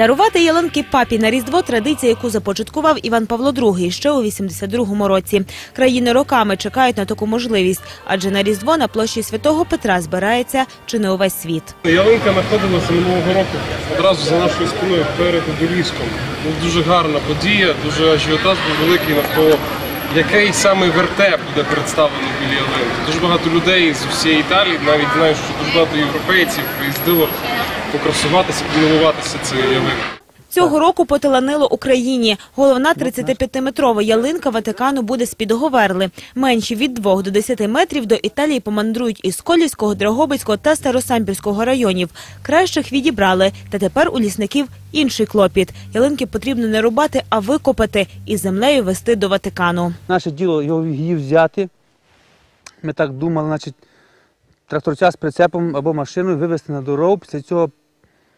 Дарувати ялинки папі на Різдво традиція, яку започаткував Іван Павло II ще у 82-му році. Країни роками чекають на таку можливість, адже на Різдво на площі Святого Петра збирається чи не увесь світ. Ялинка знаходилася минулого року одразу за нашою спиною перед обеліском. Дуже гарна подія, дуже ажіотаж був великий навколо який саме вертеп буде представлений біля ялинки. Дуже багато людей з усієї Італії, навіть знаю, що дуже багато європейців приїздило покрасуватися, помилуватися цією ялинкою. Цього року поталанило Україні. Головна 35-метрова ялинка Ватикану буде з-під Говерли. Менші від 2 до 10 метрів до Італії помандрують із Колівського, Драгобицького та Старосамбірського районів. Кращих відібрали. Та тепер у лісників інший клопіт. Ялинки потрібно не рубати, а викопати і землею вести до Ватикану. Наше діло його її взяти. Ми так думали, значить, тракторця з прицепом або машиною вивезти на дорогу, після цього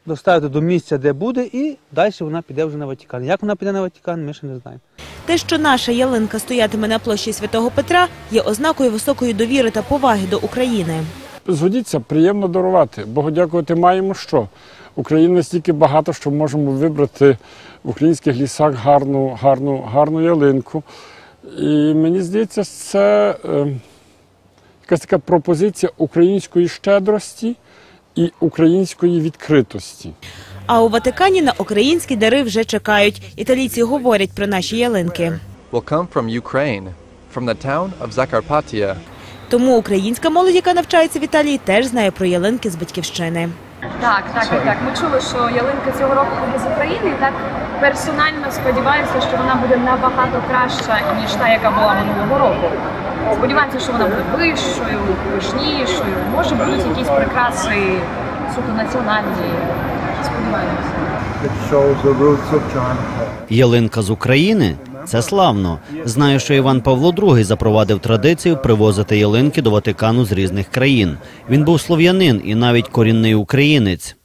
доставити до місця, де буде, і далі вона піде вже на Ватикан. Як вона піде на Ватикан, ми ще не знаємо. Те, що наша ялинка стоятиме на площі Святого Петра, є ознакою високої довіри та поваги до України. Згодіться, приємно дарувати. Богу дякувати маємо що. України настільки багато, що можемо вибрати в українських лісах гарну, гарну, гарну ялинку. І мені здається, це е, якась така пропозиція української щедрості і української відкритості. А у Ватикані на українські дари вже чекають. Італійці говорять про наші ялинки. will come from Ukraine, from the town of Zakarpattia. Тому українська молодь, яка навчається в Італії, теж знає про ялинки з батьківщини. Так, так, так, так. Ми чули, що ялинка цього року буде з України. і Так персонально сподіваюся, що вона буде набагато краща ніж та, яка була минулого року. Сподіваємося, що вона буде вищою, пишнішою. Може будуть якісь прикраси суто національні. Сподіваємося. Ялинка з України це славно. Знаю, що Іван Павло II запровадив традицію привозити ялинки до Ватикану з різних країн. Він був слов'янин і навіть корінний українець.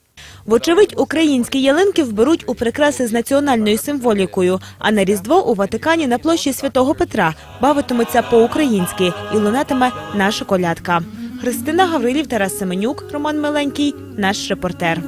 Вочевидь, українські ялинки вберуть у прикраси з національною символікою. А на Різдво у Ватикані на площі Святого Петра бавитимуться по-українськи і лунатиме наша колядка. Христина Гаврилів, Тарас Семенюк, Роман Миленький, наш репортер.